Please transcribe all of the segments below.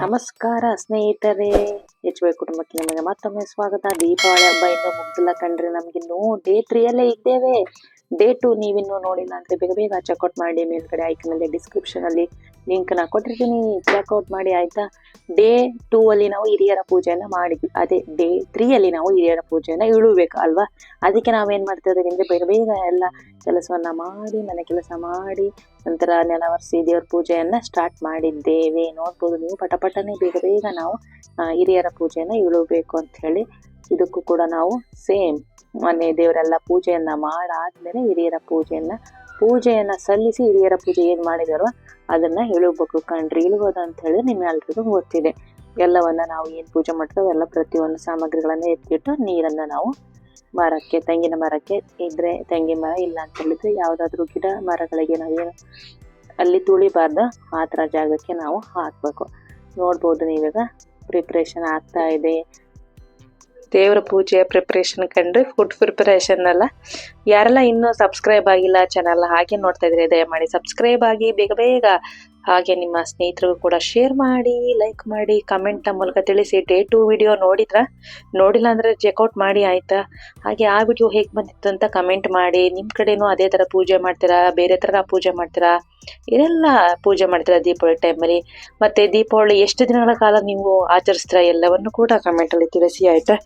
ನಮಸ್ಕಾರ ಸ್ನೇಹಿತರೆ. H Y ಕುಟುಂಬಕ್ಕೆ ನಿಮಗೆ ಮತ್ತೊಮ್ಮೆ ಸ್ವಾಗತ. ದೀಪಾವಳಿ ಹಬ್ಬ ಇನ್ನೂ ಮುಗ್ದಿಲ್ಲ ಕಣ್ರಿ. ನಮ್ಗಿನ್ನೂ ಡೇ ತ್ರೀ ಅಲ್ಲೇ ಇದ್ದೇವೆ. ಡೇ ಟು ನೀವಿನ್ನೂ ನೋಡಿಲ್ಲ ಅಂತ ಬೇಗ ಬೇಗ ಚೆಕ್ಔಟ್ ಮಾಡಿ ಮೇಲ್ಗಡೆ ಐಕನ್ ಅಲ್ಲಿ ಡಿಸ್ಕ್ರಿಪ್ಷನ್ ಅಲ್ಲಿ ಲಿಂಕ್ನ ಕೊಟ್ಟಿರ್ತೀನಿ. ಚೆಕ್ಔಟ್ ಮಾಡಿ ಆಯ್ತಾ? ಡೇ ಟೂ ಅಲ್ಲಿ ನಾವು ಹಿರಿಯರ ಪೂಜೆಯನ್ನ ಮಾಡಿದ್ವಿ. ಅದೇ ಡೇ ತ್ರೀ ಅಲ್ಲಿ ನಾವು ಹಿರಿಯರ ಪೂಜೆಯನ್ನ ಇಳುಬೇಕು ಅಲ್ವಾ? ಅದಕ್ಕೆ ನಾವೇನ್ ಮಾಡ್ತಾ ಇದ್ದೀವಿ ಅಂದ್ರೆ ಬೇಗ ಬೇಗ ಎಲ್ಲ ಕೆಲಸವನ್ನ ಮಾಡಿ, ಮನೆ ಕೆಲಸ ಮಾಡಿ, ನಂತರ ನೆಲ ಒರೆಸಿ ದೇವ್ರ ಪೂಜೆಯನ್ನ ಸ್ಟಾರ್ಟ್ ಮಾಡಿದ್ದೇವೆ. ನೋಡ್ಬೋದು ನೀವು ಪಟಪಟನೆ ಬೇಗ ಬೇಗ ನಾವು ಹಿರಿಯರ ಪೂಜೆಯನ್ನ ಇಳುಬೇಕು ಅಂತ ಹೇಳಿ ಇದಕ್ಕೂ ಕೂಡ ನಾವು ಸೇಮ್ ಮನೆ ದೇವರೆಲ್ಲ ಪೂಜೆಯನ್ನ ಮಾಡಾದ್ಮೇಲೆ ಹಿರಿಯರ ಪೂಜೆಯನ್ನ ಪೂಜೆಯನ್ನ ಸಲ್ಲಿಸಿ ಹಿರಿಯರ ಪೂಜೆ ಏನ್ ಮಾಡಿದಾರೋ ಅದನ್ನ ಹೇಳಬೇಕು ಕಣ್ರಿ ಇಳುವುದು ಅಂತ ಹೇಳಿದ್ರೆ ನಿಮ್ಮೆಲ್ರಿಗೂ ಗೊತ್ತಿದೆ. ಎಲ್ಲವನ್ನ ನಾವು ಏನ್ ಪೂಜೆ ಮಾಡ್ತೇವೆ ಎಲ್ಲ ಪ್ರತಿಯೊಂದು ಸಾಮಗ್ರಿಗಳನ್ನ ಎತ್ತಿಟ್ಟು ನೀರನ್ನ ನಾವು ಮರಕ್ಕೆ, ತೆಂಗಿನ ಮರಕ್ಕೆ ಇದ್ರೆ ತೆಂಗಿನ ಮರ ಇಲ್ಲ ಅಂತ ಹೇಳಿದ್ರೆ ಯಾವ್ದಾದ್ರು ಗಿಡ ಮರಗಳಿಗೆ ನಾವೇನು ಅಲ್ಲಿ ತುಳಿಬಾರ್ದು, ಆ ಥರ ಜಾಗಕ್ಕೆ ನಾವು ಹಾಕಬೇಕು. ನೋಡ್ಬೋದು ನೀವೀಗ. ಪ್ರಿಪ್ರೇಷನ್ ಆಗ್ತಾ ಇದೆ. ದೇವರ ಪೂಜೆಯ ಪ್ರಿಪ್ರೇಷನ್ ಕಂಡ್ರೆ ಫುಡ್ ಪ್ರಿಪರೇಷನ್ ಅಲ್ಲ ಯಾರೆಲ್ಲ ಇನ್ನೂ ಸಬ್ಸ್ಕ್ರೈಬ್ ಆಗಿಲ್ಲ ಚಾನಲ್ ಹಾಗೆ ನೋಡ್ತಾ ಇದ್ರೆ ದಯಮಾಡಿ ಸಬ್ಸ್ಕ್ರೈಬ್ ಆಗಿ, ಬೇಗ ಬೇಗ ಹಾಗೆ ನಿಮ್ಮ ಸ್ನೇಹಿತರಿಗೂ ಕೂಡ ಶೇರ್ ಮಾಡಿ ಲೈಕ್ ಮಾಡಿ ಕಮೆಂಟ್ ಮೂಲಕ ತಿಳಿಸಿ. ಡೇ ಟು ವಿಡಿಯೋ ನೋಡಿದ್ರ? ನೋಡಿಲ್ಲ ಅಂದ್ರೆ ಚೆಕ್ಔಟ್ ಮಾಡಿ ಆಯ್ತಾ? ಹಾಗೆ ಆ ವಿಡಿಯೋ ಹೇಗೆ ಬಂದಿತ್ತು ಅಂತ ಕಮೆಂಟ್ ಮಾಡಿ. ನಿಮ್ಮ ಕಡೆನೂ ಅದೇ ಥರ ಪೂಜೆ ಮಾಡ್ತೀರಾ? ಬೇರೆ ಥರ ಪೂಜೆ ಮಾಡ್ತೀರಾ? ಇದೆಲ್ಲ ಪೂಜೆ ಮಾಡ್ತೀರಾ ದೀಪಾವಳಿ ಟೈಮಲ್ಲಿ ಮತ್ತೆ ದೀಪಾವಳಿ ಎಷ್ಟು ದಿನಗಳ ಕಾಲ ನೀವು ಆಚರಿಸ್ತೀರಾ ಎಲ್ಲವನ್ನು ಕೂಡ ಕಮೆಂಟಲ್ಲಿ ತಿಳಿಸಿ ಆಯ್ತಾ?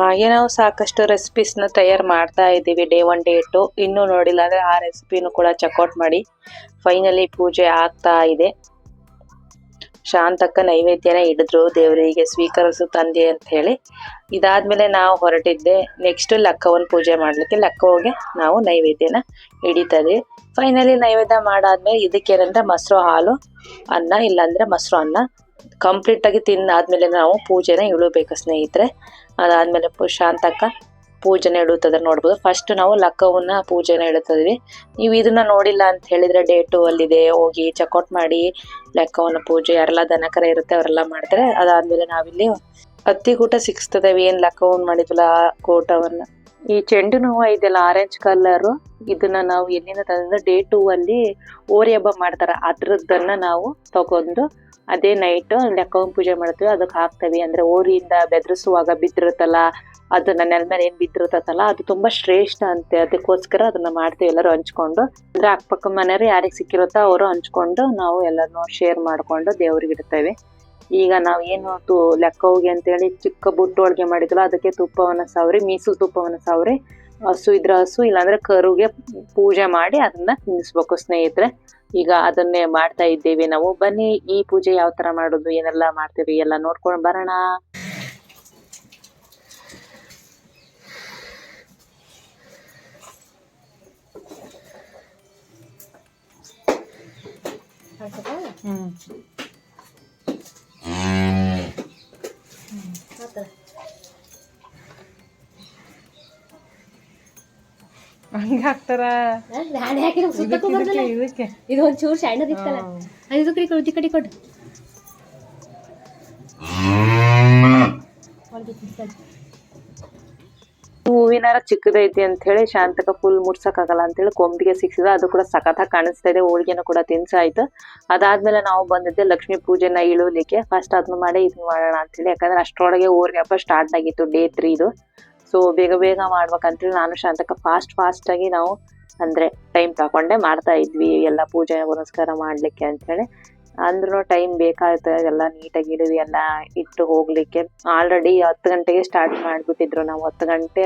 ಹಾಗೆ ನಾವು ಸಾಕಷ್ಟು ರೆಸಿಪೀಸ್ನ ತಯಾರು ಮಾಡ್ತಾ ಇದ್ದೀವಿ. ಡೇ ಒನ್ ಡೇ ಟು ಇನ್ನೂ ನೋಡಿಲ್ಲ, ಅಂದರೆ ಆ ರೆಸಿಪಿನೂ ಕೂಡ ಚೆಕ್ಔಟ್ ಮಾಡಿ. ಫೈನಲಿ ಪೂಜೆ ಆಗ್ತಾ ಇದೆ. ಶಾಂತಕ್ಕ ನೈವೇದ್ಯನ ಹಿಡಿದ್ರು, ದೇವರಿಗೆ ಸ್ವೀಕರಿಸು ತಂದೆ ಅಂತ ಹೇಳಿ. ಇದಾದ್ಮೇಲೆ ನಾವು ಹೊರಟಿದ್ದೆ. ನೆಕ್ಸ್ಟ್ ಲಕ್ಕವನ್ ಪೂಜೆ ಮಾಡ್ಲಿಕ್ಕೆ. ಲಕ್ಕವಾಗೆ ನಾವು ನೈವೇದ್ಯನ ಹಿಡಿತದೆ ಫೈನಲಿ ನೈವೇದ್ಯ ಮಾಡಾದ್ಮೇಲೆ ಇದಕ್ಕೇನಂದ್ರೆ ಮೊಸರು, ಹಾಲು, ಅನ್ನ, ಇಲ್ಲಾಂದ್ರೆ ಮೊಸರು, ಅನ್ನ. ಕಂಪ್ಲೀಟ್ ಆಗಿ ತಿಂದಾದ್ಮೇಲೆ ನಾವು ಪೂಜೆನ ಇಳಬೇಕು ಸ್ನೇಹಿತರೆ. ಅದಾದ್ಮೇಲೆ ಶಾಂತಕ್ಕ ಪೂಜೆನ ಇಡುತ್ತದೆ ನೋಡ್ಬೋದು. ಫಸ್ಟ್ ನಾವು ಲಕ್ಕವನ್ನ ಪೂಜೆನ ಇಡುತ್ತಿದ್ವಿ. ನೀವು ಇದನ್ನ ನೋಡಿಲ್ಲ ಅಂತ ಹೇಳಿದ್ರೆ ಡೇ ಟು ಅಲ್ಲಿದೆ, ಹೋಗಿ ಚೆಕ್ಔಟ್ ಮಾಡಿ ಲಕ್ಕವನ್ನ ಪೂಜೆ, ಯಾರೆಲ್ಲ ದನಕರ ಇರುತ್ತೆ ಅವರೆಲ್ಲ ಮಾಡ್ತಾರೆ. ಅದಾದ್ಮೇಲೆ ನಾವಿಲ್ಲಿ ಹತ್ತಿ ಕೂಟ ಸಿಕ್ಸ್ತದೆ ಏನ್ ಲಕ್ಕವನ್ನ ಮಾಡಿದ್ವಲ್ಲ ಆ ಕೂಟವನ್ನ? ಈ ಚೆಂಡು ಹೂವು ಇದೆಲ್ಲ ಆರೆಂಜ್ ಕಲರ್ ಇದನ್ನ ನಾವು ಎಲ್ಲಿಂದ ತಂದ್ರೆ ಡೇ ಟೂ ಅಲ್ಲಿ ಓರಿ ಹಬ್ಬ ಮಾಡ್ತಾರ. ಅದ್ರದ್ದನ್ನ ನಾವು ತಗೊಂಡು ಅದೇ ನೈಟ್ ಲೆಕ್ಕವನ್ನ ಪೂಜೆ ಮಾಡ್ತೀವಿ. ಅದಕ್ಕೆ ಹಾಕ್ತೇವೆ. ಅಂದ್ರೆ ಓರಿಯಿಂದ ಬೆದರಿಸುವಾಗ ಬಿದ್ದಿರುತ್ತಲ್ಲ, ಅದನ್ನ ನೆಲ ಮೇಲೆ ಏನ್ ಬಿದ್ದಿರುತ್ತಲ್ಲ ಅದು ತುಂಬಾ ಶ್ರೇಷ್ಠ ಅಂತೆ. ಅದಕ್ಕೋಸ್ಕರ ಅದನ್ನ ಮಾಡ್ತೀವಿ ಎಲ್ಲರೂ ಹಂಚ್ಕೊಂಡು. ಅಂದ್ರೆ ಅಕ್ಕಪಕ್ಕ ಮನೆಯವರು ಯಾರಿಗೆ ಸಿಕ್ಕಿರುತ್ತೋ ಅವರು ಹಂಚ್ಕೊಂಡು ನಾವು ಎಲ್ಲರನ್ನು ಶೇರ್ ಮಾಡ್ಕೊಂಡು ದೇವ್ರಿಗೆ ಇಡ್ತೇವೆ. ಈಗ ನಾವು ಏನು ತು ಲೆಕ್ಕ ಹೋಗಿ ಅಂತೇಳಿ ಚಿಕ್ಕ ಬುಟ್ಟು ಹೋಳಿಗೆ ಮಾಡಿದ್ವಲ್ಲ, ಅದಕ್ಕೆ ತುಪ್ಪವನ್ನ ಸಾವ್ರಿ, ಮೀಸಲು ತುಪ್ಪವನ್ನ ಸವರಿ. ಹಸು ಇದ್ರ ಹಸು, ಇಲ್ಲಾಂದ್ರೆ ಕರುಗೆ ಪೂಜೆ ಮಾಡಿ ಅದನ್ನ ತಿನ್ನಿಸ್ಬೇಕು ಸ್ನೇಹಿತರೆ. ಈಗ ಅದನ್ನೇ ಮಾಡ್ತಾ ಇದ್ದೇವೆ ನಾವು. ಬನ್ನಿ, ಈ ಪೂಜೆ ಯಾವ ತರ ಮಾಡೋದು, ಏನೆಲ್ಲ ಮಾಡ್ತೀವಿ ಎಲ್ಲ ನೋಡ್ಕೊಂಡು ಬರೋಣ. ಹ್ಮ್. ಹಂಗ ಹಾಕ್ತಾರ? ರಾಣಿ ಹಾಕಿದ್ರೆ ಸುತ್ತಕ್ಕೂ ಇದಕ್ಕೆ ಇದಕ್ಕೆ ಇದು ಒಂದ್ ಚೂರು ಸಣ್ಣದ ಇತ್ತಲ್ಲ. ಅದು ಇದು ಕಡೆ ಕೊಡು ಈ ಕಡೆ ಕೊಡು. ಹೂವಿನಾರ ಚಿಕ್ಕದೈತಿ ಅಂತ ಹೇಳಿ ಶಾಂತಕ ಫುಲ್ ಮುಡ್ಸಕ್ಕಾಗಲ್ಲ ಅಂತ ಹೇಳಿ ಕೊಂಬಿಗೆ ಸಿಕ್ಸಿದ. ಅದು ಕೂಡ ಸಖತ್ತಾಗಿ ಕಾಣಿಸ್ತಾ ಇದೆ. ಹೋಳಿಗೆನ ಕೂಡ ತಿನ್ಸಾಯ್ತು ಅದಾದ್ಮೇಲೆ ನಾವು ಬಂದಿದ್ದೆ ಲಕ್ಷ್ಮೀ ಪೂಜೆನ ಇಳುವಲಿಕ್ಕೆ. ಫಸ್ಟ್ ಅದನ್ನ ಮಾಡಿ ಇದನ್ನ ಮಾಡೋಣ ಅಂತ ಹೇಳಿ. ಯಾಕಂದ್ರೆ ಅಷ್ಟರೊಳಗೆ ಊರಿಗೆ ಹಬ್ಬ ಸ್ಟಾರ್ಟ್ ಆಗಿತ್ತು. ಡೇ ತ್ರೀ ಇದು. ಸೊ ಬೇಗ ಬೇಗ ಮಾಡ್ಬೇಕಂತೇಳಿ ನಾನು ಶಾಂತಕ ಫಾಸ್ಟ್ ಫಾಸ್ಟ್ ಆಗಿ ನಾವು ಅಂದ್ರೆ ಟೈಮ್ ತಗೊಂಡೆ ಮಾಡ್ತಾ ಇದ್ವಿ, ಎಲ್ಲ ಪೂಜೆ ಪುನಸ್ಕಾರ ಮಾಡ್ಲಿಕ್ಕೆ ಅಂತ ಹೇಳಿ ಅಂದ್ರೂ ಟೈಮ್ ಬೇಕಾಗುತ್ತೆ ಎಲ್ಲ ನೀಟಾಗಿ ಹಿಡಿದು ಎಲ್ಲ ಇಟ್ಟು ಹೋಗ್ಲಿಕ್ಕೆ. ಆಲ್ರೆಡಿ ಹತ್ತು ಗಂಟೆಗೆ ಸ್ಟಾರ್ಟ್ ಮಾಡಿಬಿಟ್ಟಿದ್ರು ನಾವು. ಹತ್ತು ಗಂಟೆ,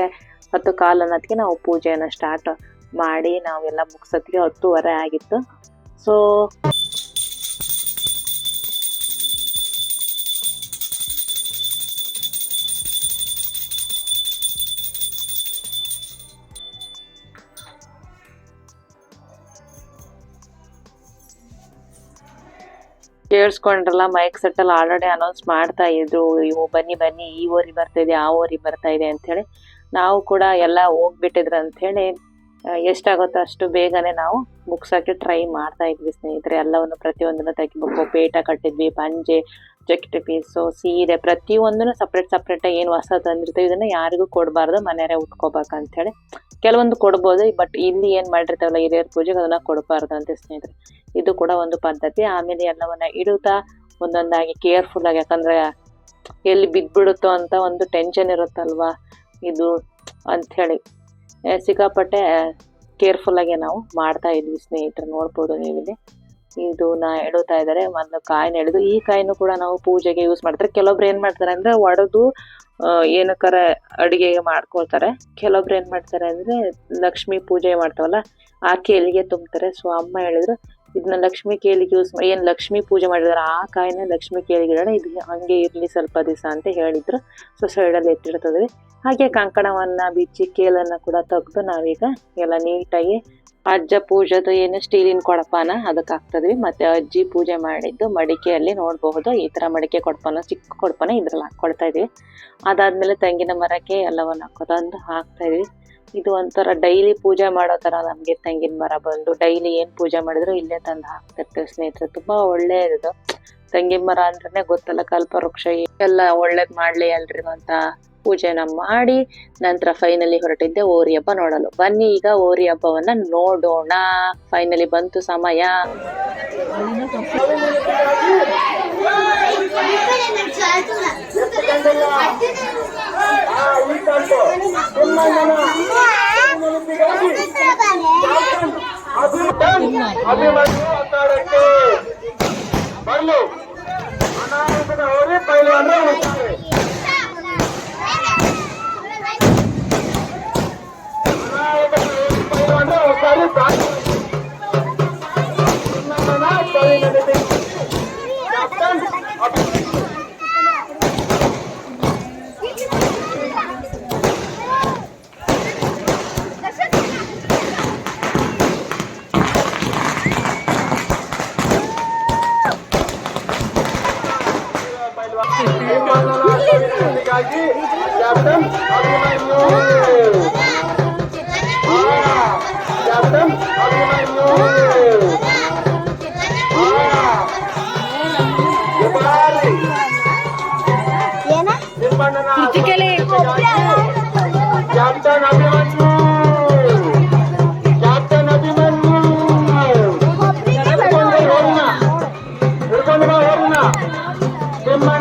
ಹತ್ತು ಕಾಲು ಅನ್ನೋದಕ್ಕೆ ನಾವು ಪೂಜೆಯನ್ನು ಸ್ಟಾರ್ಟ್ ಮಾಡಿ ನಾವೆಲ್ಲ ಮುಗಿಸೋದಕ್ಕೆ ಹತ್ತುವರೆ ಆಗಿತ್ತು. ಸೊ ಕೇಳಿಸ್ಕೊಂಡ್ರಲ್ಲ ಮೈಕ್ ಸೆಟ್ ಅಲ್ಲಿ ಆಲ್ರೆಡಿ ಅನೌನ್ಸ್ ಮಾಡ್ತಾ ಇದ್ರು, ಇವು ಬನ್ನಿ ಬನ್ನಿ, ಈ ಊರಿಗೆ ಬರ್ತಾ ಇದೆ ಆ ಊರಿಗೆ ಬರ್ತಾ ಇದೆ ಅಂತ ಹೇಳಿ ನಾವು ಕೂಡ ಎಲ್ಲ ಹೋಗ್ಬಿಟ್ಟಿದ್ರು ಅಂತ ಹೇಳಿ ಎಷ್ಟಾಗುತ್ತೋ ಅಷ್ಟು ಬೇಗನೆ ನಾವು ಬುಕ್ಸ್ ಹಾಕಿ ಟ್ರೈ ಮಾಡ್ತಾ ಇದ್ವಿ ಸ್ನೇಹಿತರೆ. ಎಲ್ಲವನ್ನು ಪ್ರತಿಯೊಂದನ್ನು ತೆಗಿಬೇಕು. ಪೇಟ ಕಟ್ಟಿದ್ವಿ ಪಂಜೆ ಜಕೆಟ್ ಪೀಸು ಸೀರೆ, ಪ್ರತಿಯೊಂದನ್ನು ಸಪ್ರೇಟ್ ಸಪ್ರೇಟಾಗಿ ಏನು ಹೊಸ ತಂದಿರ್ತೀವಿ, ಇದನ್ನು ಯಾರಿಗೂ ಕೊಡಬಾರ್ದು, ಮನೆಯವರೇ ಉಟ್ಕೋಬೇಕು ಅಂಥೇಳಿ ಕೆಲವೊಂದು ಕೊಡ್ಬೋದು ಬಟ್ ಇಲ್ಲಿ ಏನು ಮಾಡಿರ್ತಾವಲ್ಲ ಹಿರಿಯರ ಪೂಜೆಗೆ ಅದನ್ನ ಕೊಡಬಾರ್ದು ಅಂತ ಸ್ನೇಹಿತರೆ. ಇದು ಕೂಡ ಒಂದು ಪದ್ಧತಿ. ಆಮೇಲೆ ಎಲ್ಲವನ್ನ ಇಡುತ್ತಾ ಒಂದೊಂದಾಗಿ ಕೇರ್ಫುಲ್ ಆಗಿ, ಯಾಕಂದ್ರೆ ಎಲ್ಲಿ ಬಿದ್ದ್ಬಿಡುತ್ತೋ ಅಂತ ಒಂದು ಟೆನ್ಷನ್ ಇರುತ್ತಲ್ವಾ? ಇದು ಅಂತ ಹೇಳಿ ಸಿಕ್ಕಾಪಟ್ಟೆ ಕೇರ್ಫುಲ್ಲಾಗಿ ನಾವು ಮಾಡ್ತಾ ಇದ್ವಿ ಸ್ನೇಹಿತರು, ನೋಡ್ಬೋದು ನೀವಿಲ್ಲಿ. ಇದು ನಾ ಎಡುತ್ತಾ ಇದ್ದಾರೆ, ಒಂದು ಕಾಯಿನ ಎಳೆದು, ಈ ಕಾಯಿನೂ ಕೂಡ ನಾವು ಪೂಜೆಗೆ ಯೂಸ್ ಮಾಡ್ತಾರೆ. ಕೆಲವೊಬ್ರು ಏನ್ ಮಾಡ್ತಾರೆ ಅಂದ್ರೆ ಒಡೆದು ಏನಕ್ಕಾರ ಅಡುಗೆಗೆ ಮಾಡ್ಕೊಳ್ತಾರೆ. ಕೆಲವೊಬ್ರು ಏನ್ ಮಾಡ್ತಾರೆ ಅಂದ್ರೆ ಲಕ್ಷ್ಮಿ ಪೂಜೆ ಮಾಡ್ತಾವಲ್ಲ ಆ ಕೇಲಿಗೆ ತುಂಬ್ತಾರೆ. ಸೊ, ಅಮ್ಮ ಹೇಳಿದ್ರು ಇದನ್ನ ಲಕ್ಷ್ಮಿ ಕೇಳಿಗೆ ಯೂಸ್ ಏನು ಲಕ್ಷ್ಮಿ ಪೂಜೆ ಮಾಡಿದಾರೆ, ಆ ಕಾಯಿನ ಲಕ್ಷ್ಮಿ ಕೇಳಿಗೆ ಇಡೋಣ, ಇದು ಹಂಗೆ ಇರಲಿ ಸ್ವಲ್ಪ ದಿವಸ ಅಂತ ಹೇಳಿದ್ರು. ಸೊ ಸೈಡಲ್ಲಿ ಎತ್ತಿಡ್ತದ್ವಿ ಹಾಗೆ ಕಂಕಣವನ್ನ ಬಿಚ್ಚಿ ಕೇಲನ್ನು ಕೂಡ ತೆಗೆದು ನಾವೀಗ ಎಲ್ಲ ನೀಟಾಗಿ ಅಜ್ಜ ಪೂಜೆದು ಏನು ಸ್ಟೀಲಿನ ಕೊಡಪಾನ ಅದಕ್ಕೆ ಹಾಕ್ತದ್ವಿ. ಮತ್ತೆ ಅಜ್ಜಿ ಪೂಜೆ ಮಾಡಿದ್ದು ಮಡಿಕೆಯಲ್ಲಿ ನೋಡಬಹುದು. ಈ ಥರ ಮಡಿಕೆ ಕೊಡಪಾನ, ಚಿಕ್ಕ ಕೊಡಪಾನ ಇದ್ರಲ್ಲಿ ಹಾಕ್ಕೊಳ್ತಾ ಇದೀವಿ. ಅದಾದ್ಮೇಲೆ ತೆಂಗಿನ ಮರಕ್ಕೆ ಎಲ್ಲವನ್ನು ತಂದು ಹಾಕ್ತಾ ಇದೀವಿ. ಇದು ಒಂಥರ ಡೈಲಿ ಪೂಜೆ ಮಾಡೋ ತರ ನಮಗೆ ತೆಂಗಿನ ಮರ ಬಂದು ಡೈಲಿ ಏನು ಪೂಜೆ ಮಾಡಿದ್ರು ಇಲ್ಲೇ ತಂದು ಹಾಕ್ತಿರ್ತೇವೆ ಸ್ನೇಹಿತರೆ. ತುಂಬ ಒಳ್ಳೆಯದು ತೆಂಗಿನ ಮರ ಅಂದ್ರೆ ಗೊತ್ತಲ್ಲ ಕಲ್ಪವೃಕ್ಷ ಎಲ್ಲ ಒಳ್ಳೇದ್ ಮಾಡಲಿ ಅಲ್ರಿ ಅಂತ ಪೂಜೆನ ಮಾಡಿ ನಂತರ ಫೈನಲಿ ಹೊರಟಿದ್ದೆ ಓರಿ ಹಬ್ಬ ನೋಡಲು. ಬನ್ನಿ ಈಗ ಓರಿ ಹಬ್ಬವನ್ನ ನೋಡೋಣ. ಫೈನಲಿ ಬಂತು ಸಮಯ. ಅಭಿಮನ್ಯು ಅಭಿಮನ್ಯು ಅಖಾಡಕ್ಕೆ ಬರ್ಲಿ ಅನಾಹುತದ ಹೋರಿ ಪೈಲವಾನರು ಉಳಿತಾರೆ ಅನಾಹುತದ ಹೋರಿ ಪೈಲವಾನರು ಒಬ್ಬರು ಸಾಕು ನಿಮ್ಮಣ್ಣನ ಕವಿನಲ್ಲಿ captain Abhimanyu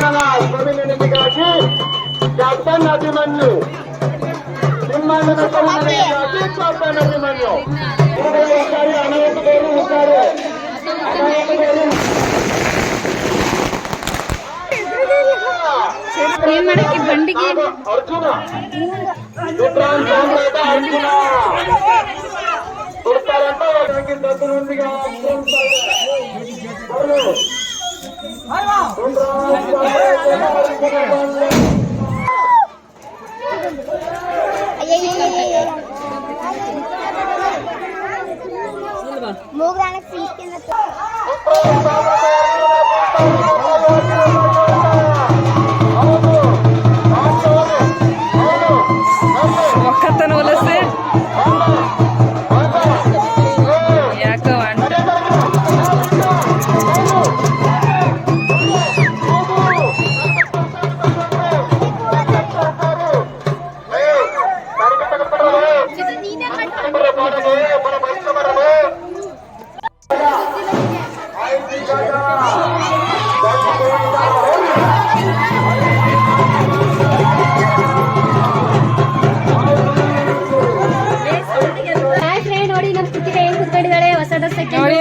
ನಿಮ್ಮಣ್ಣನ ಕವಿನೆನಪಿಗಾಗಿ captain Abhimanyu ನಿಮ್ಮಣ್ಣನ ಕವಿನೆನಪಿಗಾಗಿ captain Abhimanyu ಇವುಗಳು ಹುಟ್ಟಾರೆ ಅನಾಹುತದವರು ಹುಟ್ಟಾರೆ ಅನಾಹುತದವರು ಏನ್ ಮಾಡಕ್ಕೆ ಬಂಡಿಗೆ ಅರ್ಜುನ ರುದ್ರಾನ್ ಸಾಮ್ರಾಟ ಅರ್ಜುನ ಕೊಡ್ತಾರಂತ ನನಗಿಂತ ಅದರೊಂದಿಗೆ ¡Ahí va! ¡Ahí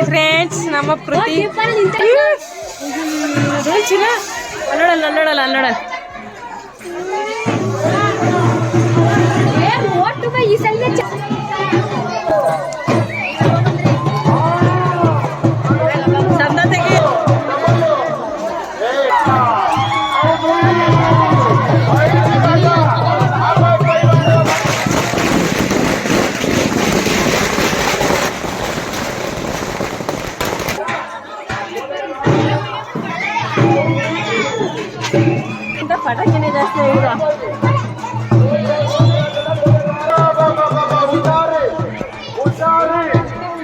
ಫ್ರೆಂಡ್ಸ್ ನಮ್ಮ ಕೃತಿ. ಚಿನ್ನ ಅಲ್ಲೋಡಲ್ಲ ಅಲ್ಲೋಡಲ್ಲ ಅಲ್ಲೋಡಲ್ಲ ಈ ಸಲ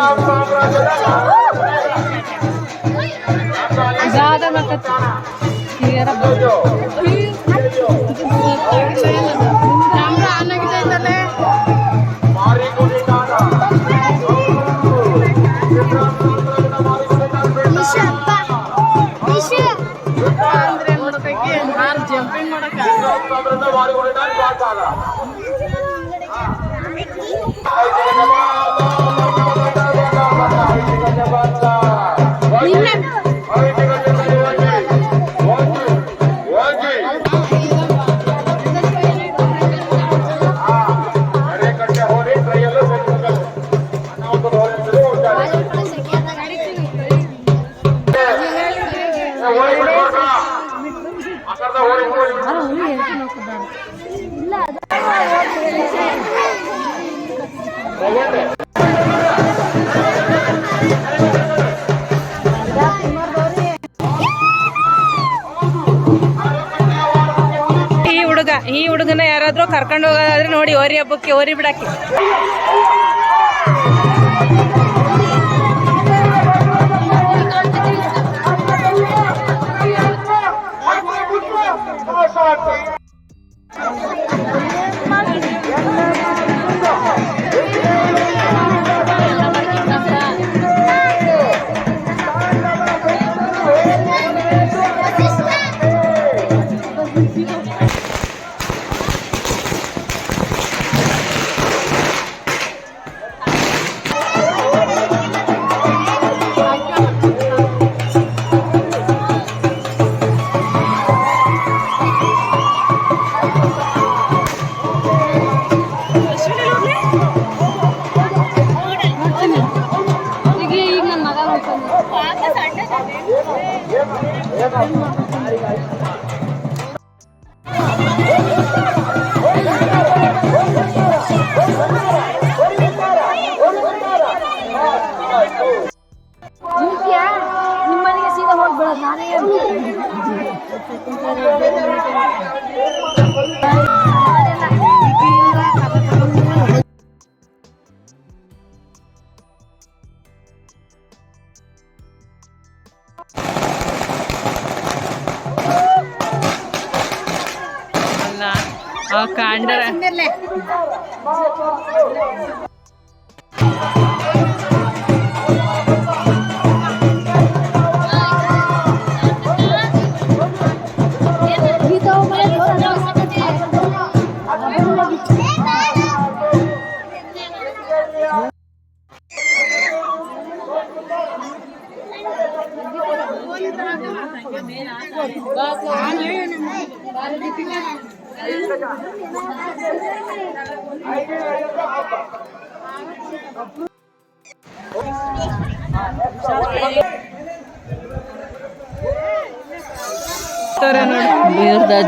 ಇಂದ್ರಾಮ ಸಾಮ್ರಾಜ್ಯದ ಮಾರಿ ಕುಣಿದಾಟ ಇಂದ್ರಾಮ ಸಾಮ್ರಾಜ್ಯದ ಮಾರಿ ಕರ್ಕೊಂಡು ಹೋಗೋದಾದ್ರೆ ನೋಡಿ ಓರಿ ಹಬ್ಬಕ್ಕೆ ಓರಿ ಬಿಡಕ್ಕೆ.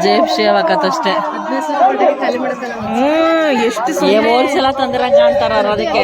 ಜೇಬ್ ಶೇವ್ ಆಕತ್ತಷ್ಟೇ ಹ್ಮ್ ಎಷ್ಟು ಅಂತಾರ ಅವ್ರು ಅದಕ್ಕೆ.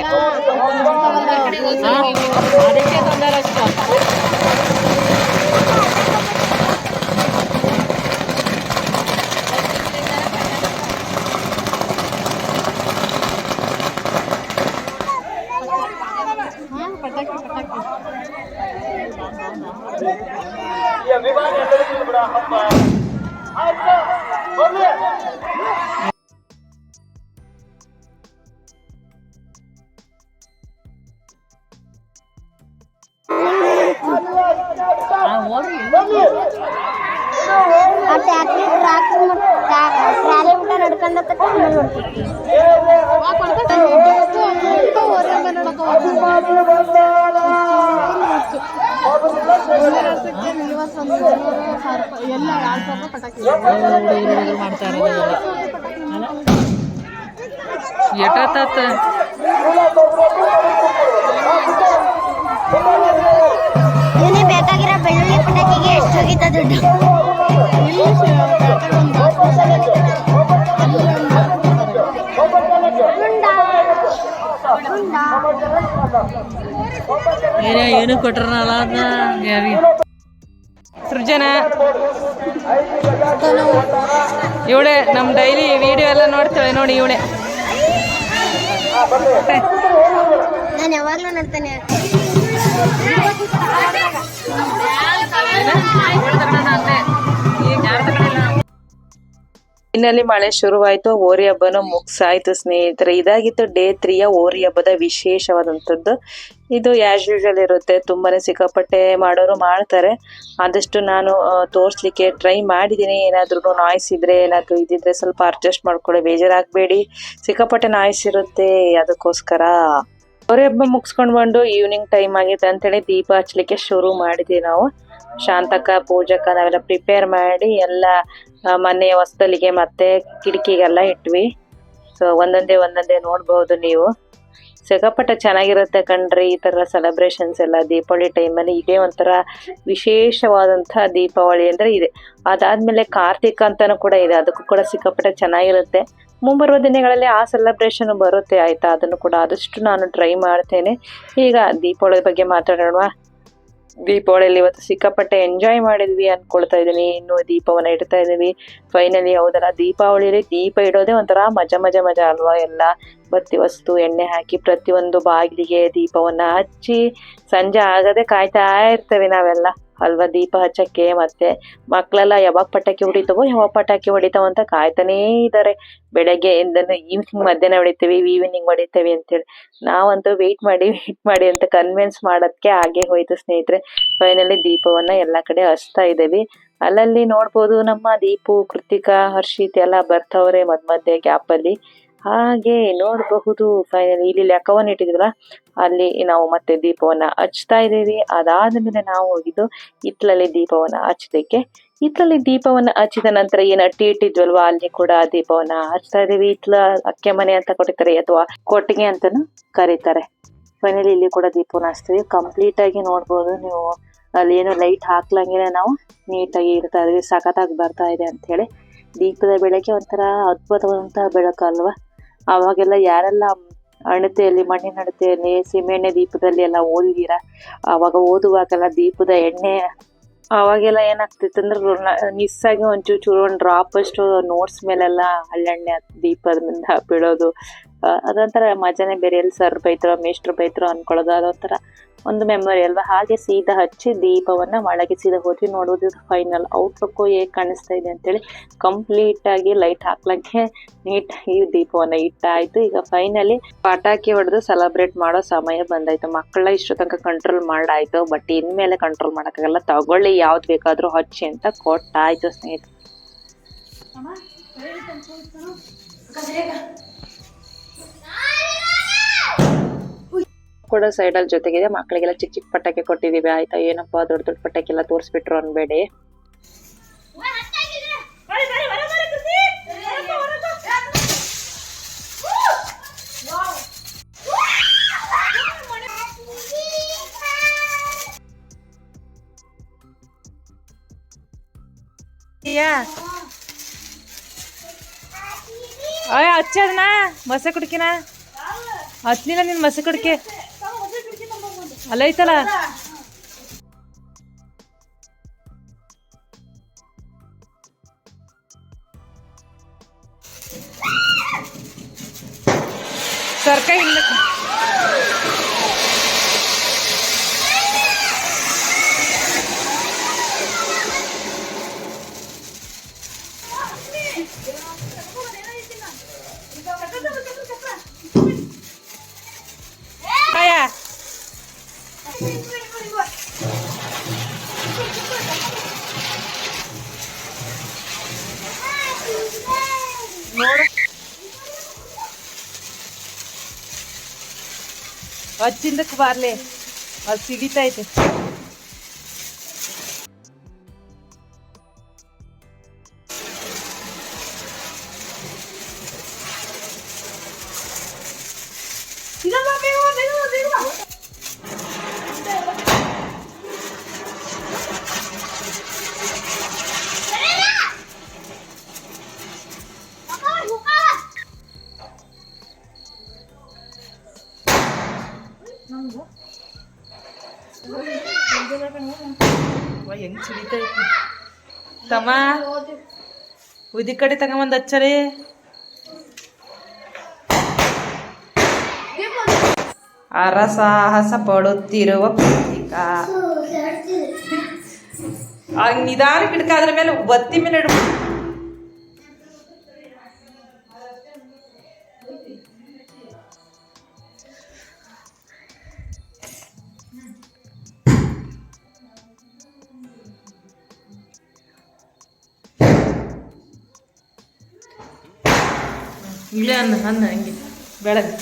ಎಟಾತ ಇದನ್ನೇ ಬೇಕಾಗಿರೋ ಬೆಳ್ಳುಳ್ಳಿ ಪಟಾಕಿಗೆ ಎಷ್ಟು ಹೋಗಿತ್ತ ದುಡ್ಡು ಏನೇ ಏನು ಕೊಟ್ರನಲ್ಲ ಅದನ್ನ ಯಾರಿ ಸೃಜನಾ. ಇವಳೆ ನಮ್ಮ ಡೈಲಿ ವಿಡಿಯೋ ಎಲ್ಲ ನೋಡ್ತೇವೆ ನೋಡಿ ಇವಳೆ. ನಾನು ಯಾವಾಗ್ಲೂ ನೋಡ್ತಾನೆ. ಇನ್ನಲ್ಲಿ ಮಳೆ ಶುರುವಾಯ್ತು ಓರಿ ಹಬ್ಬನೂ ಮುಗಿಸಾಯ್ತು ಸ್ನೇಹಿತರೆ. ಇದಾಗಿತ್ತು ಡೇ ತ್ರೀಯ ಓರಿ ಹಬ್ಬದ ವಿಶೇಷವಾದಂಥದ್ದು. ಇದು ಆಸ್ ಯೂಶಲ್ ಇರುತ್ತೆ. ತುಂಬಾನೇ ಸಿಕ್ಕಾಪಟ್ಟೆ ಮಾಡೋರು ಮಾಡ್ತಾರೆ. ಆದಷ್ಟು ನಾನು ತೋರಿಸ್ಲಿಕ್ಕೆ ಟ್ರೈ ಮಾಡಿದ್ದೀನಿ. ಏನಾದ್ರೂ ನಾಯ್ಸ್ ಇದ್ರೆ, ಏನಾದರೂ ಇದಿದ್ರೆ ಸ್ವಲ್ಪ ಅಡ್ಜಸ್ಟ್ ಮಾಡ್ಕೊಳ್ಳಿ. ಬೇಜಾರಾಗಬೇಡಿ. ಸಿಕ್ಕಾಪಟ್ಟೆ ನಾಯ್ಸ್ ಇರುತ್ತೆ. ಅದಕ್ಕೋಸ್ಕರ ಓರಿ ಹಬ್ಬ ಮುಗಿಸ್ಕೊಂಡು ಬಂದು ಈವ್ನಿಂಗ್ ಟೈಮ್ ಆಗಿದೆ ಅಂತೇಳಿ ದೀಪ ಹಚ್ಚಲಿಕ್ಕೆ ಶುರು ಮಾಡಿದ್ವಿ ನಾವು. ಶಾಂತಕ ಪೂಜಕ ನಾವೆಲ್ಲ ಪ್ರಿಪೇರ್ ಮಾಡಿ ಎಲ್ಲ ಆ, ಮನೆಯ ಹೊಸ್ತಲಿಗೆ ಮತ್ತೆ ಕಿಟಕಿಗೆಲ್ಲ ಇಟ್ವಿ. ಸೊ ಒಂದೊಂದೇ ಒಂದೊಂದೇ ನೋಡ್ಬೋದು ನೀವು. ಸಿಕ್ಕಾಪಟ್ಟೆ ಚೆನ್ನಾಗಿರುತ್ತೆ ಕಣ್ರಿ ಈ ಥರ ಸೆಲೆಬ್ರೇಷನ್ಸ್ ಎಲ್ಲ ದೀಪಾವಳಿ ಟೈಮಲ್ಲಿ ಇದೇ ಒಂಥರ ವಿಶೇಷವಾದಂಥ ದೀಪಾವಳಿ ಅಂದರೆ ಇದೆ. ಅದಾದ್ಮೇಲೆ ಕಾರ್ತಿಕ ಅಂತಾನು ಕೂಡ ಇದೆ. ಅದಕ್ಕೂ ಕೂಡ ಸಿಕ್ಕಾಪಟ್ಟೆ ಚೆನ್ನಾಗಿರುತ್ತೆ. ಮುಂಬರುವ ದಿನಗಳಲ್ಲಿ ಆ ಸೆಲೆಬ್ರೇಷನ್ ಬರುತ್ತೆ ಆಯ್ತಾ? ಅದನ್ನು ಕೂಡ ಆದಷ್ಟು ನಾನು ಟ್ರೈ ಮಾಡ್ತೇನೆ. ಈಗ ದೀಪಾವಳಿ ಬಗ್ಗೆ ಮಾತಾಡೋಣ ದೀಪಾವಳಿಯಲ್ಲಿ ಇವತ್ತು ಸಿಕ್ಕಾಪಟ್ಟೆ ಎಂಜಾಯ್ ಮಾಡಿದ್ವಿ ಅನ್ಕೊಳ್ತಾ ಇದೀನಿ ಇನ್ನು ದೀಪವನ್ನ ಇಡ್ತಾ ಇದ್ದೀವಿ. ಫೈನಲಿ ಹೌದಲ್ಲ ದೀಪಾವಳಿಯಲ್ಲಿ ದೀಪ ಇಡೋದೇ ಒಂಥರ ಮಜಾ ಮಜಾ ಮಜಾ ಅಲ್ವಾ ಎಲ್ಲ? ಬತ್ತಿ ವಸ್ತು, ಎಣ್ಣೆ ಹಾಕಿ ಪ್ರತಿಯೊಂದು ಬಾಗಿಲಿಗೆ ದೀಪವನ್ನ ಹಚ್ಚಿ ಸಂಜೆ ಆಗದೆ ಕಾಯ್ತಾ ಇರ್ತೇವೆ ನಾವೆಲ್ಲ. ಅಲ್ವಾ ದೀಪ ಹಚ್ಚಕ್ಕೆ ಮತ್ತೆ ಮಕ್ಕಳೆಲ್ಲ ಯಾವಾಗ ಪಟಾಕಿ ಹೊಡಿತಾವೋ ಯಾವಾಗ ಪಟಾಕಿ ಹೊಡಿತಾವ ಅಂತ ಕಾಯ್ತಾನೇ ಇದ್ದಾರೆ ಬೆಳಗ್ಗೆ ಇಂದನು ಈವ್ನಿಂಗ್ ಮಧ್ಯಾಹ್ನ ಹೊಡಿತೀವಿ ಈವ್ನಿಂಗ್ ಹೊಡಿತೇವೆ ಅಂತೇಳಿ. ನಾವಂತೂ ವೆಯ್ಟ್ ಮಾಡಿ ವೆಯ್ಟ್ ಮಾಡಿ ಅಂತ ಕನ್ವಿನ್ಸ್ ಮಾಡೋದಕ್ಕೆ ಹಾಗೆ ಹೋಯ್ತು ಸ್ನೇಹಿತರೆ. ಫೈನಲಿ ದೀಪವನ್ನ ಎಲ್ಲ ಕಡೆ ಹಚ್ತಾ ಇದ್ದೀವಿ. ಅಲ್ಲಲ್ಲಿ ನೋಡ್ಬೋದು ನಮ್ಮ ದೀಪು, ಕೃತಿಕಾ, ಹರ್ಷಿತ್ ಎಲ್ಲ ಬರ್ತವ್ರೆ ಮಧ್ಯ ಮಧ್ಯೆ ಗ್ಯಾಪ್ ಅಲ್ಲಿ. ಹಾಗೆ ನೋಡಬಹುದು ಫೈನಲಿ ಇಲ್ಲಿ ಲೆಕ್ಕವನ್ನ ಇಟ್ಟಿದ್ರ ಅಲ್ಲಿ ನಾವು ಮತ್ತೆ ದೀಪವನ್ನ ಹಚ್ತಾ ಇದ್ದೀವಿ. ಅದಾದ್ಮೇಲೆ ನಾವು ಹೋಗಿದ್ದು ಹಿತ್ತಲಲ್ಲಿ ದೀಪವನ್ನ ಹಚ್ಚಲಿಕ್ಕೆ ಹಿತ್ತಲಲ್ಲಿ ದೀಪವನ್ನ ಹಚ್ಚಿದ ನಂತರ ಏನ್ ಅಟ್ಟಿ ಇಟ್ಟಿದ್ವಲ್ವಾ, ಅಲ್ಲಿ ಕೂಡ ದೀಪವನ್ನ ಹಚ್ತಾ ಇದೀವಿ ಹಿತ್ಲ ಅಕ್ಕೆ ಮನೆ ಅಂತ ಕೊಟ್ಟಿರ್ತಾರೆ, ಅಥವಾ ಕೊಟ್ಟಿಗೆ ಅಂತಾನು ಕರೀತಾರೆ. ಫೈನಲಿ ಇಲ್ಲಿ ಕೂಡ ದೀಪವನ್ನ ಹಚ್ತೀವಿ. ಕಂಪ್ಲೀಟ್ ಆಗಿ ನೋಡ್ಬೋದು ನೀವು. ಅಲ್ಲಿ ಏನು ಲೈಟ್ ಹಾಕ್ಲಂಗೇನೆ ನಾವು ನೀಟಾಗಿ ಇರ್ತಾ ಇದೀವಿ ಸಖತ್ತಾಗಿ ಬರ್ತಾ ಇದೆ ಅಂತ ಹೇಳಿ. ದೀಪದ ಬೆಳಕೆ ಒಂಥರ ಅದ್ಭುತವಾದಂತಹ ಬೆಳಕು ಅಲ್ವಾ. ಅವಾಗೆಲ್ಲ ಯಾರೆಲ್ಲ ಅಣತೆಯಲ್ಲಿ ಮಣ್ಣಿನ ಅಣತೆಯಲ್ಲಿ ಸೀಮೆಎಣ್ಣೆ ದೀಪದಲ್ಲಿ ಎಲ್ಲ ಓದಿದೀರಾ? ಅವಾಗ ಓದುವಾಗೆಲ್ಲ ದೀಪದ ಎಣ್ಣೆ ಅವಾಗೆಲ್ಲ ಏನಾಗ್ತಿತ್ತು ಅಂದ್ರೆ ಮಿಸ್ ಆಗಿ ಒಂಚೂರು ಚೂರು ಒಂದು ಡ್ರಾಪ್ ಅಷ್ಟು ನೋಟ್ಸ್ ಮೇಲೆಲ್ಲ ಹಳ್ಳೆಣ್ಣೆ ದೀಪದಿಂದ ಬೀಳೋದು ಆ, ಅದೊಂಥರ ಮಜಾನೇ ಬೇರೆ ಎಲ್ಲಿ ಸರ್ ಬೈತಾರೋ ಮೇಷ್ಟ್ರು ಬೈತಾರೋ ಅನ್ಕೊಳ್ಳೋದು, ಅದೊಂಥರ ಒಂದು ಮೆಮೊರಿ ಅಲ್ವಾ? ಹಾಗೆ ಸೀದಾ ಹಚ್ಚಿ ದೀಪವನ್ನ ಮಳಗೆ ಸೀದಾ ಹೋದ್ವಿ. ನೋಡೋದು ಫೈನಲ್ ಔಟ್ಲುಕ್ ಹೇಗೆ ಕಾಣಿಸ್ತಾ ಇದೆ ಅಂತೇಳಿ ಕಂಪ್ಲೀಟ್ ಆಗಿ ಲೈಟ್ ಹಾಕ್ಲಕ್ಕೆ ನೀಟಾಗಿ ದೀಪವನ್ನ ಇಟ್ಟಾಯ್ತು. ಈಗ ಫೈನಲಿ ಪಟಾಕಿ ಹೊಡೆದು ಸೆಲೆಬ್ರೇಟ್ ಮಾಡೋ ಸಮಯ ಬಂದಾಯ್ತು. ಮಕ್ಕಳ ಇಷ್ಟು ತನಕ ಕಂಟ್ರೋಲ್ ಮಾಡಾಯ್ತು. ಬಟ್ ಇನ್ಮೇಲೆ ಕಂಟ್ರೋಲ್ ಮಾಡೋಕ್ಕಾಗಲ್ಲ. ತಗೊಳ್ಳಿ, ಯಾವ್ದು ಬೇಕಾದ್ರೂ ಹಚ್ಚಿ ಅಂತ ಕೊಟ್ಟಾಯ್ತು ಸ್ನೇಹಿತರೆ. ಕೂಡ ಸೈಡಲ್ಲಿ ಜೊತೆಗಿದೆ. ಮಕ್ಕಳಿಗೆಲ್ಲ ಚಿಕ್ಕ ಚಿಕ್ಕ ಪಟಾಕಿ ಕೊಟ್ಟಿದೀವಿ. ಆಯ್ತಾ, ಏನಪ್ಪ ದೊಡ್ಡ ದೊಡ್ಡ ಪಟಾಕಿ ಎಲ್ಲ ತೋರಿಸ್ಬಿಟ್ರು ಅನ್ಬೇಡಿ. ಅಯ್ಯ ಹಚ್ಚದ್ನ ಮಸ ಕುಡ್ಕಿನ? ಹಚ್ಲಿಲ್ಲ ನಿನ್ ಮಸ ಕುಡ್ಕೆ. علي ثلاث. صار كاين వచ్చిందుకు పర్లే వాళ్ళు సిగితైతే ಉದಿ ಕಡೆ ತಗೊಂಬಂದು ಹಚ್ಚರಿ ಅರಸಾಹಸ ಪಡುತ್ತಿರುವ ಪ್ರತಿಕಾ. ನಿಧಾನ ಗಿಡಕ ಅದ್ರ ಮೇಲೆ ಬತ್ತಿ ಮೇಲೆ ಇಡು ಅನ್ನ ಹಂಗೆ ಬೆಳಗ್ಗೆ.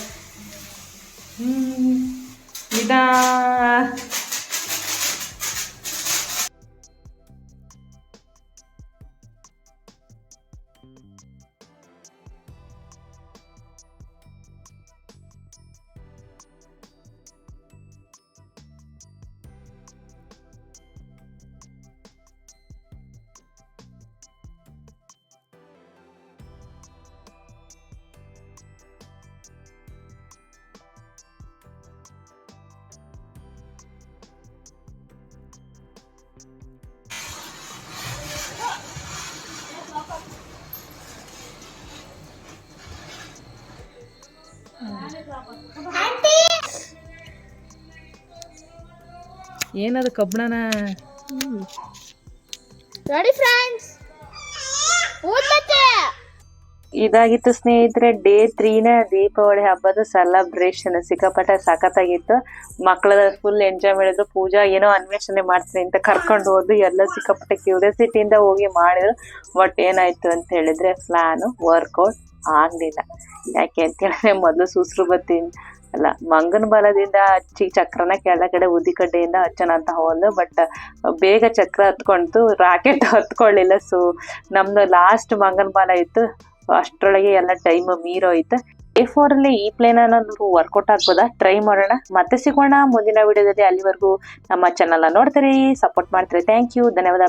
ಏನದು ಕಬ್ಬಣನ ನೋಡಿ ಫ್ರೆಂಡ್ಸ್ ಇದಾಗಿತ್ತು ಸ್ನೇಹಿತರೆ ಡೇ ತ್ರೀನ ದೀಪಾವಳಿ ಹಬ್ಬದ ಸೆಲೆಬ್ರೇಷನ್ ಸಿಕ್ಕಾಪಟ್ಟೆ ಸಖತ್ತಾಗಿತ್ತು. ಮಕ್ಕಳ ಫುಲ್ ಎಂಜಾಯ್ ಮಾಡಿದ್ರು. ಪೂಜಾ ಏನೋ ಅನ್ವೇಷಣೆ ಮಾಡ್ತೀನಿ ಅಂತ ಕರ್ಕೊಂಡು ಹೋದ್ರು. ಎಲ್ಲ ಸಿಕ್ಕಾಪಟ್ಟೆ ಕ್ಯೂರಿಯಾಸಿಟಿಯಿಂದ ಹೋಗಿ ಮಾಡಿದ್ರು. ಬಟ್ ಏನಾಯ್ತು ಅಂತ ಹೇಳಿದ್ರೆ ಪ್ಲಾನು ವರ್ಕೌಟ್ ಆಗಲಿಲ್ಲ. ಯಾಕೆ ಅಂತ ಹೇಳಿದ್ರೆ ಮೊದಲು ಸುಸ್ರು ಬತ್ತಿ ಅಲ್ಲ, ಮಂಗನ ಬಲದಿಂದ ಅಚ್ಚಿ, ಚಕ್ರನ ಕೆಳಗಡೆ ಉದಿಕಡ್ಡೆಯಿಂದ ಕಡ್ಡೆಯಿಂದ ಹಚ್ಚೋಣ ಅಂತ ಬಟ್ ಬೇಗ ಚಕ್ರ ಹತ್ಕೊಂತು ರಾಕೆಟ್ ಹತ್ಕೊಳ್ಳಿಲ್ಲ. ಸೊ ನಮ್ದು ಲಾಸ್ಟ್ ಮಂಗನ ಬಾಲ ಇತ್ತು. ಅಷ್ಟರೊಳಗೆ ಎಲ್ಲ ಟೈಮ್ ಮೀರೋಯ್ತು. ಎ ಫೋರ್ ಅಲ್ಲಿ ಈ ಪ್ಲೇನ್ ಅನ್ನೋದು ವರ್ಕೌಟ್ ಆಗ್ಬೋದಾ? ಟ್ರೈ ಮಾಡೋಣ. ಮತ್ತೆ ಸಿಗೋಣ. ಮುಂದಿನ ವಿಡಿಯೋದಲ್ಲಿ ಅಲ್ಲಿವರೆಗೂ ನಮ್ಮ ಚಾನಲ್ ನೋಡ್ತೀರಿ ಸಪೋರ್ಟ್ ಮಾಡ್ತೀರಿ. ಥ್ಯಾಂಕ್ ಯು ಧನ್ಯವಾದ.